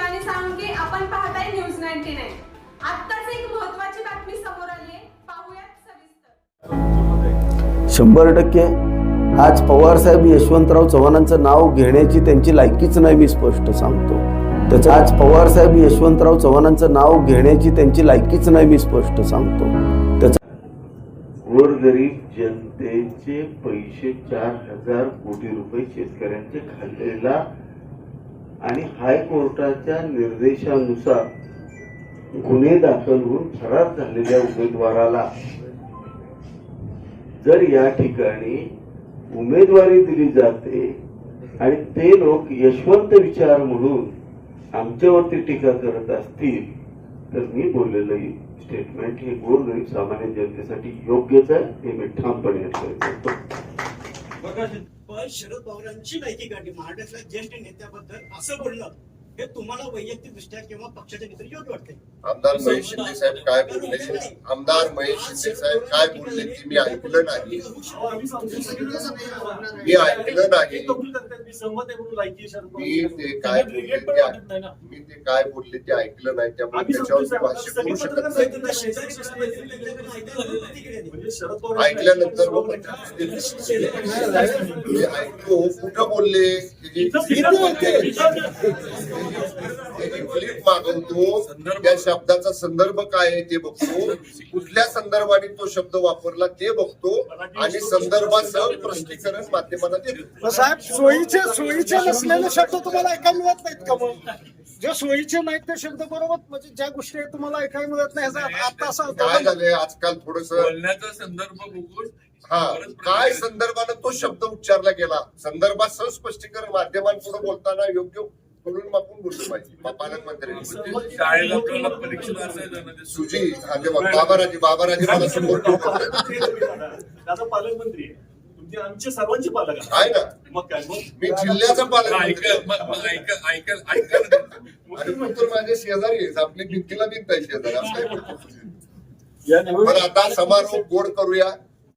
शिवानी साळुंके आपण पाहताय news ninety nine. आत्ताच एक महत्वाची बातमी समोर आली आहे पाहूयात सविस्तर. शंभर टक्के. आज पवारसाहेब यशवंतराव चव्हाणांचं नाव घेण्याची त्यांची लायकीच नाही मी स्पष्ट सांगतो. त्याचं आज पवारसाहेब यशवंतराव चव्हाणांचं नाव घेण्याची त्यांची लायकीच नाही मी स्पष्ट सांगतो. त्याचा गोरगरीब जनतेचे पैसे चार हजार कोटी रुपये शेतकऱ्यांचे खाल्लेला आणि हायकोर्टाच्या निर्देशानुसार गुन्हे दाखल होऊन फरार झालेल्या उमेदवाराला जर या ठिकाणी उमेदवारी दिली जाते आणि ते लोक यशवंत विचार म्हणून आमच्यावरती टीका करत असतील तर मी बोललेलं स्टेटमेंट हे गोरगरीब सामान्य जनतेसाठी योग्यच आहे हे मी ठामपणे करतो. पण शरद पवारांची माहिती काढली. महाराष्ट्रातल्या ज्येष्ठ नेत्याबद्दल असं बोलणं हे तुम्हाला वैयक्तिक दृष्ट्या किंवा पक्षाच्या नेते योग्य वाटते आमदार महेश शिंदे साहेब काय बोलले आमदार महेश शिंदे साहेब काय बोलले ते मी ऐकलं नाही मी ऐकलं नाही मी ते काय बोलले ते ऐक- मी ते काय बोलले ते ऐकलं नाही त्यामुळे त्याच्यावर मी भाष्य करू शकत नाही ऐकल्यानंतर मग मी ऐकतो कुठं बोलले मागवतो. त्या शब्दाचा संदर्भ काय आहे ते बघतो. कुठल्या संदर्भाने तो शब्द वापरला ते बघतो. आणि संदर्भासह स्पष्टीकरण माध्यमांना देतो साहेब सोयीचे सोयीचे नसलेले शब्द तुम्हाला ऐकायला मिळत नाहीत का मग? जे सोयीचे नाहीत ते शब्द बरोबर म्हणजे ज्या गोष्टी तुम्हाला ऐकायला मिळत नाही ह्याचा आता असं काय झालंय आजकाल थोडस? बोलण्याचा संदर्भ बघून हा काय संदर्भानं तो शब्द उच्चारला गेला? संदर्भासह स्पष्टीकरण माध्यमांपुढे बोलताना योग्य बोलून मापून बोललं पाहिजे. मा- पालकमंत्री शाळेला आपल्याला परीक्षा असायचं ना ते सुजी हा बाबाराजी बाबाराजी मला सपोर्ट दादा पालकमंत्री आहे. तुमचे आमचे सर्वांचे पालक. आहे ना? मग काय मग? मी जिल्ह्याचा तू तर माझे शेजारी आहेस. आपली भिंतीला भिंत आहे शेजारी. असं काय बरं आता समारोप गोड करूया.